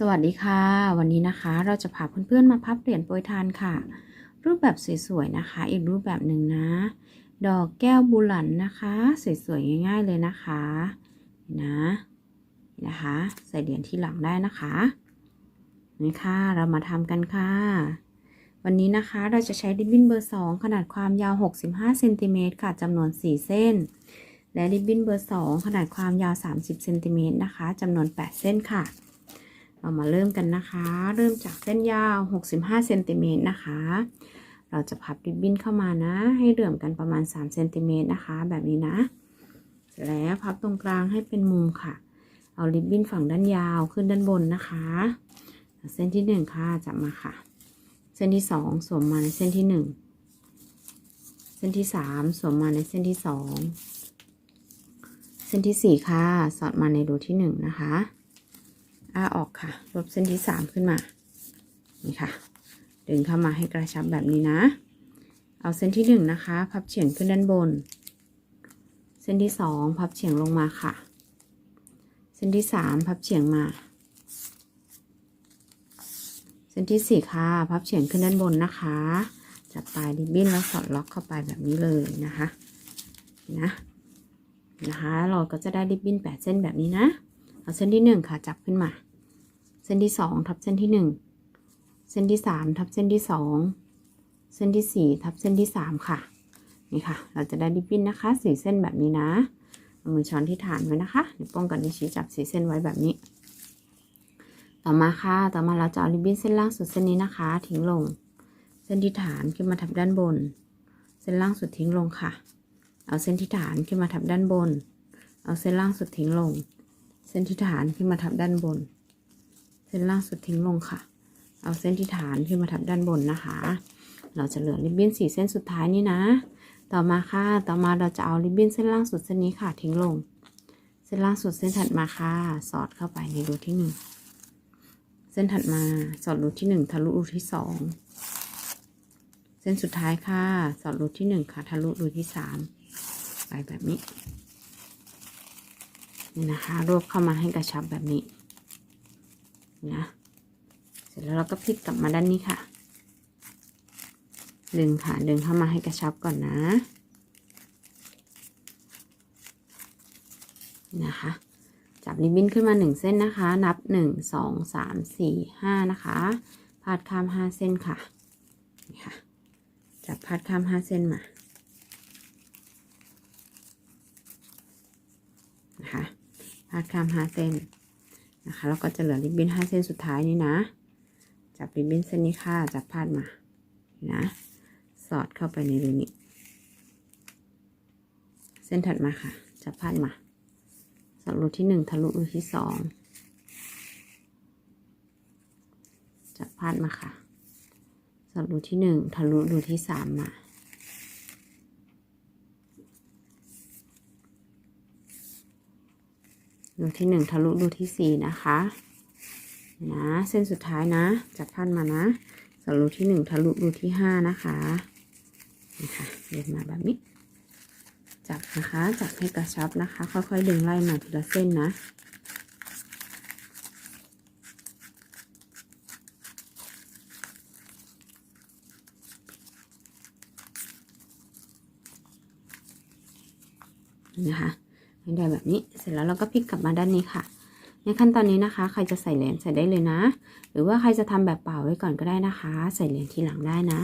สวัสดีค่ะ วันนี้นะคะเราจะพาเพื่อนๆมาพับเหรียญโปรยทานค่ะ รูปแบบสวยๆนะคะ อีกรูปแบบหนึ่งนะ ดอกแก้วบุหลันนะคะ สวยๆง่าย ๆเลยนะคะนะนะคะ ใส่เหรียญที่หลังได้นะคะนี่ค่ะเรามาทำกันค่ะ วันนี้นะคะเราจะใช้ริบบิ้นเบอร์ 2 ขนาดความยาว 65เซนติเมตรค่ะจำนวน 4 เส้น และริบบิ้นเบอร์ 2 ขนาดความยาว 30เซนติเมตรนะคะจำนวน 8 เส้นค่ะ เรามาเริ่มกันนะคะ เริ่มจากเส้นยาว 65เซนติเมตรนะคะ เราจะพับริบบิ้นเข้ามานะ ให้เหลื่อมกันประมาณ3เซนติเมตรนะคะ แบบนี้นะเสร็จแล้วพับตรงกลางให้เป็นมุมค่ะ เอาริบบิ้นฝั่งด้านยาวขึ้นด้านบนนะคะ เส้นที่1ค่ะจับมาค่ะ เส้นที่2สวมมาในเส้นที่ 1 เส้นที่3สวมมาในเส้นที่ 2 เส้นที่4ค่ะ สอดมาในรูที่1นะคะ อ้าออกค่ะลบเส้นที่สามขึ้นมา นี่ค่ะ ดึงเข้ามาให้กระชับแบบนี้นะ เอาเส้นที่หนึ่งนะคะ พับเฉียงขึ้นด้านบน เส้นที่สองพับเฉียงลงมาค่ะ เส้นที่สามพับเฉียงมา เส้นที่สี่ค่ะ พับเฉียงขึ้นด้านบนนะคะ จับปลายริบบิ้นแล้วสอดล็อกเข้าไปแบบนี้เลยนะคะ นะ นะคะ เราก็จะได้ริบบิ้นแปดเส้นแบบนี้นะ เอาเส้นที่หนึ่งค่ะจับขึ้นมา เส้นที่สองทับเส้นที่หนึ่งเส้นที่สามทับเส้นที่สองเส้นที่สี่ทับเส้นที่สามค่ะ นี่ค่ะ เราจะได้ริบบิ้นนะคะสี่เส้นแบบนี้นะเอามือช้อนที่ฐานไว้นะคะเดี๋ยวป้องกันนิ้วชี้จับสี่เส้นไว้แบบนี้ ต่อมาค่ะ ต่อมาเราจะเอาริบบิ้นเส้นล่างสุดเส้นนี้นะคะ ทิ้งลง เส้นที่ฐานขึ้นมาทับด้านบน เส้นล่างสุดทิ้งลงค่ะ เอาเส้นที่ฐานขึ้นมาทับด้านบน เอาเส้นล่างสุดทิ้งลง เส้นที่ฐานขึ้นมาทับด้านบน เส้นล่างสุดทิ้งลงค่ะ เอาเส้นที่ฐานขึ้นมาทับด้านบนนะคะ เราจะเหลือริบบิ้นสี่เส้นสุดท้ายนี่นะ ต่อมาค่ะ ต่อมาเราจะเอาริบบิ้นเส้นล่างสุดเส้นนี้ค่ะทิ้งลง เส้นล่างสุดเส้นถัดมาค่ะ สอดเข้าไปในรูที่หนึ่งเส้นถัดมาสอดรูที่หนึ่งทะลุรูที่สองเส้นสุดท้ายค่ะ สอดรูที่หนึ่งค่ะ ทะลุรูที่สามไปแบบนี้ นี่นะคะรวบเข้ามาให้กระชับแบบนี้นะเสร็จแล้วเราก็พลิกกลับมาด้านนี้ค่ะ ดึงค่ะดึงเข้ามาให้กระชับก่อนนะนะคะ จับริบบิ้นขึ้นมาหนึ่งเส้นนะคะ นับหนึ่งสองสามสี่ห้านะคะพาดข้ามห้าเส้นค่ะนี่ค่ะ จับพาดข้ามห้าเส้นมา นะคะ พาดข้ามห้าเส้นนะคะแล้วก็จะเหลือริบบิ้นห้าเส้นสุดท้ายนี้นะ จับริบบิ้นเส้นนี้ค่ะจับพาดมานะสอดเข้าไปในรูนี้ เส้นถัดมาค่ะ จับพาดมา สอดรูที่หนึ่งทะลุรูที่สองจับพาดมาค่ะสอดรูที่หนึ่งทะลุรูที่สามมา รูที่หนึ่งทะลุรูที่สี่นะคะนะเส้นสุดท้ายนะ จับพันมานะสรูที่หนึ่งทะลุรูที่ห้านะคะนะคะเดินมาแบบนี้ จับนะคะ จับให้กระชับนะคะ ค่อยๆดึงไล่มาทีละเส้นนะนะคะ ให้ได้แบบนี้เสร็จแล้วเราก็พลิกกลับมาด้านนี้ค่ะ ในขั้นตอนนี้นะคะ ใครจะใส่เหรียญใส่ได้เลยนะ หรือว่าใครจะทำแบบเปล่าไว้ก่อนก็ได้นะคะ ใส่เหรียญทีหลังได้นะ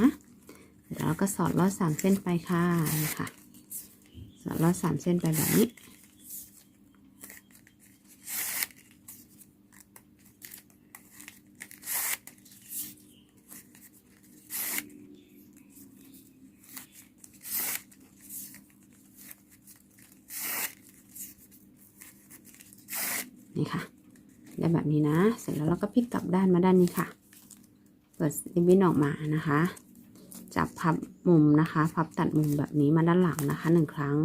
แล้วเราก็สอดลอดสามเส้นไปค่ะนี่ค่ะ สอดลอดสามเส้นไปแบบนี้ค่ะ ได้แบบนี้นะ เส ร็จแล้วเราก็พลิกกลับด้านมาด้านนี้ค่ะ เปิดริบบิ้นออกมานะคะ จับพับมุมนะคะ พับตัดมุมแบบนี้มาด้านหลังนะคะหนึ่งครั้ง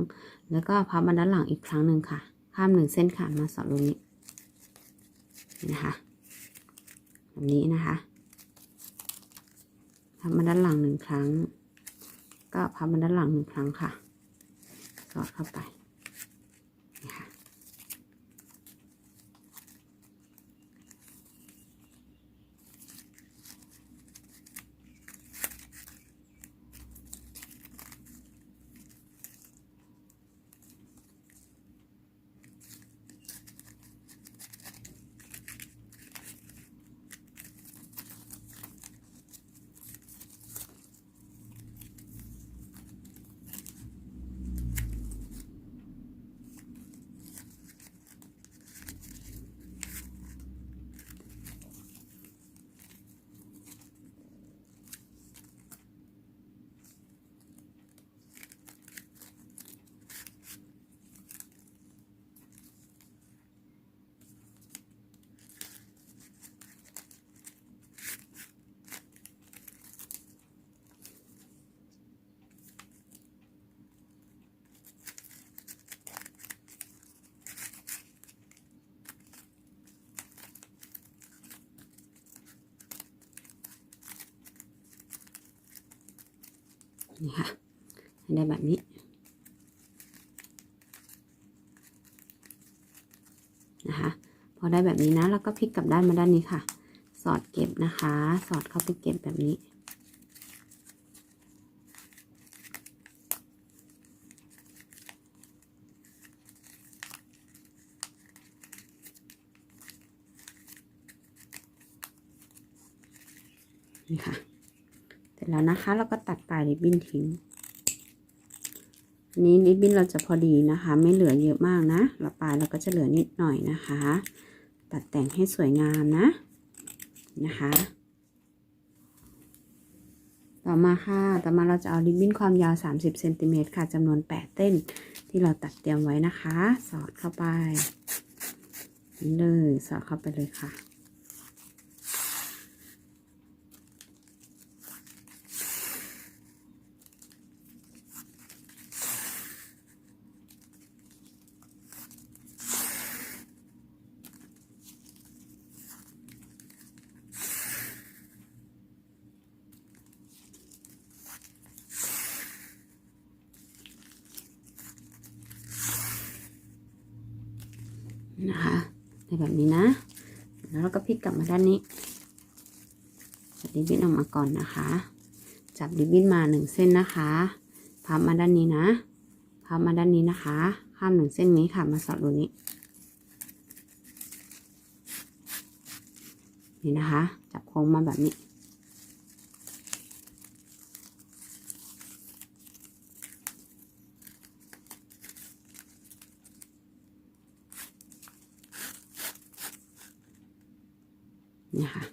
แล้วก็พับมาด้านหลังอีกครั้งหนึ่งค่ะ ข้ามหนึ่งเส้นค่ะมาสอดตรงนี้นะคะแบบนี้นะคะพับมาด้านหลังหนึ่งครั้ง ก็พับมาด้านหลังหนึ่งครั้งค่ะสอดเข้าไป นี่ค่ะให้ได้แบบนี้นะคะพอได้แบบนี้นะ แล้วก็พลิกกลับด้านมาด้านนี้ค่ะ สอดเก็บนะคะ สอดเข้าไปเก็บแบบนี้ค่ะ เสร็จ แล้วนะคะเราก็ตัดปลายริบบิ้นทิ้งอันนี้ริบบิ้นเราจะพอดีนะคะ ไม่เหลือเยอะมากนะเราปลายเราก็จะเหลือนิดหน่อยนะคะ ตัดแต่งให้สวยงามนะนะคะ ต่อมาค่ะ ต่อมาเราจะเอาริบบิ้นความยาว 30เซนติเมตรค่ะจำนวน 8เส้นที่เราตัดเตรียมไว้นะคะ สอดเข้าไปนี่เลยสอดเข้าไปเลยค่ะ นะคะในแบบนี้นะ แล้วเราก็พลิกกลับมาด้านนี้จับริบบิ้นออกมาก่อนนะคะ จับริบบิ้นมาหนึ่งเส้นนะคะพับมาด้านนี้นะพับมาด้านนี้นะคะ ข้ามหนึ่งเส้นนี้ค่ะมาสอดรูนี้นี่นะคะ จับโค้งมาแบบนี้ นี่ค่ะ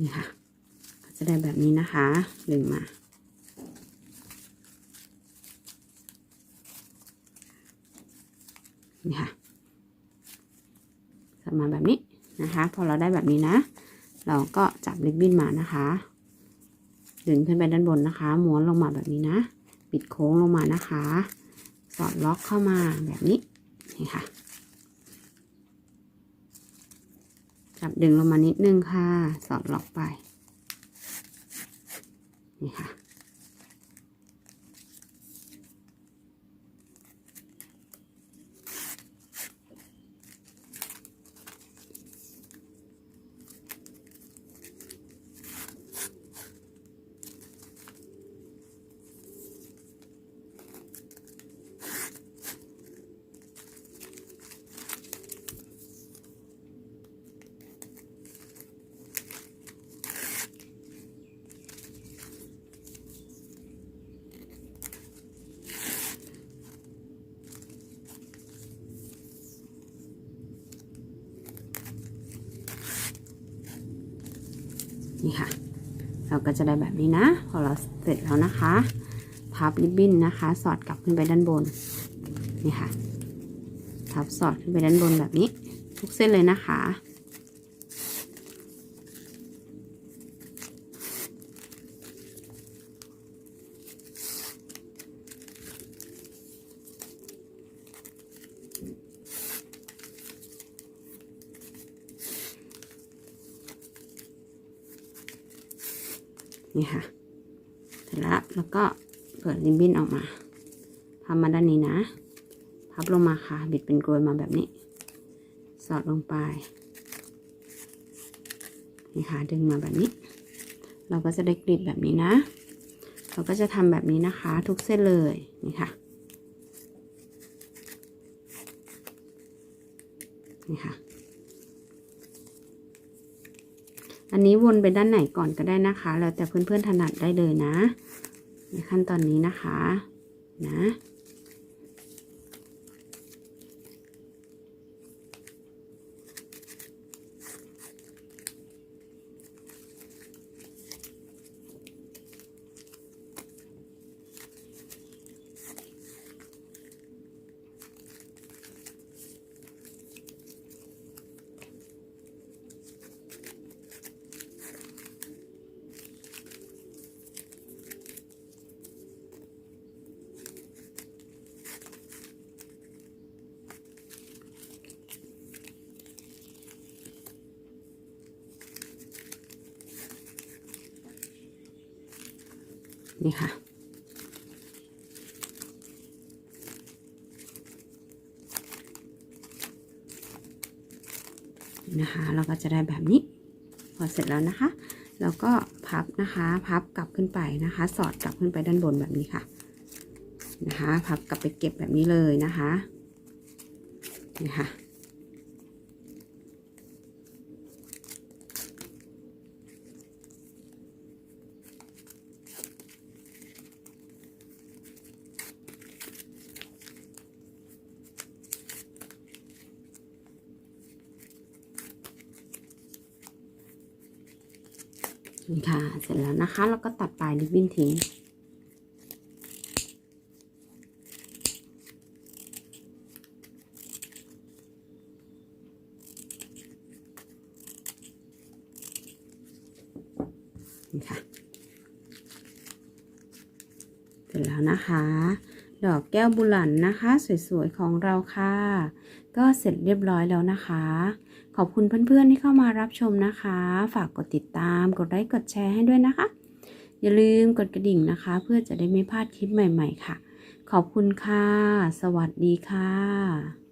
นี่ค่ะก็จะได้แบบนี้นะคะดึงมานี่ค่ะจะมาแบบนี้นะคะ พอเราได้แบบนี้นะ เราก็จับริบบิ้นมานะคะ ดึงขึ้นไปด้านบนนะคะ ม้วนลงมาแบบนี้นะ ปิดโค้งลงมานะคะ สอดล็อกเข้ามาแบบนี้นี่ค่ะ จับดึงลงมานิดนึงค่ะ สอดล็อกไป นี่ค่ะ นี่ค่ะ เราก็จะได้แบบนี้นะ พอเราเสร็จแล้วนะคะพับริบบิ้นนะคะ สอดกลับขึ้นไปด้านบนนี่ค่ะพับสอดขึ้นไปด้านบนแบบนี้ ทุกเส้นเลยนะคะ นี่ค่ะ เสร็จแล้วแล้วก็เปิดริบบิ้นออกมาพับมาด้านนี้นะ พับลงมาค่ะ บิดเป็นกลวยมาแบบนี้ สอดลงไป นี่ค่ะ ดึงมาแบบนี้ เราก็จะได้กรีดแบบนี้นะ เราก็จะทำแบบนี้นะคะ ทุกเส้นเลย นี่ค่ะ นี่ค่ะ อันนี้วนไปด้านไหนก่อนก็ได้นะคะ แล้วแต่เพื่อนๆถนัดได้เลยนะ ในขั้นตอนนี้นะคะ นะ นี่ค่ะ นะคะ เราก็จะได้แบบนี้ พอเสร็จแล้วนะคะแล้วก็พับนะคะ พับกลับขึ้นไปนะคะ สอดกลับขึ้นไปด้านบนแบบนี้ค่ะ นะคะ พับกลับไปเก็บแบบนี้เลยนะคะ นี่ค่ะ ค่ะ เสร็จแล้วนะคะ แล้วก็ตัดปลายริบบิ้นทิ้ง นี่ค่ะ เสร็จแล้วนะคะ ดอกแก้วบุหลันนะคะ สวยๆ ของเราค่ะ ก็เสร็จเรียบร้อยแล้วนะคะ ขอบคุณเพื่อนๆที่เข้ามารับชมนะคะ ฝากกดติดตาม กดไลค์ กดแชร์ให้ด้วยนะคะ อย่าลืมกดกระดิ่งนะคะ เพื่อจะได้ไม่พลาดคลิปใหม่ ๆ ค่ะ ขอบคุณค่ะ สวัสดีค่ะ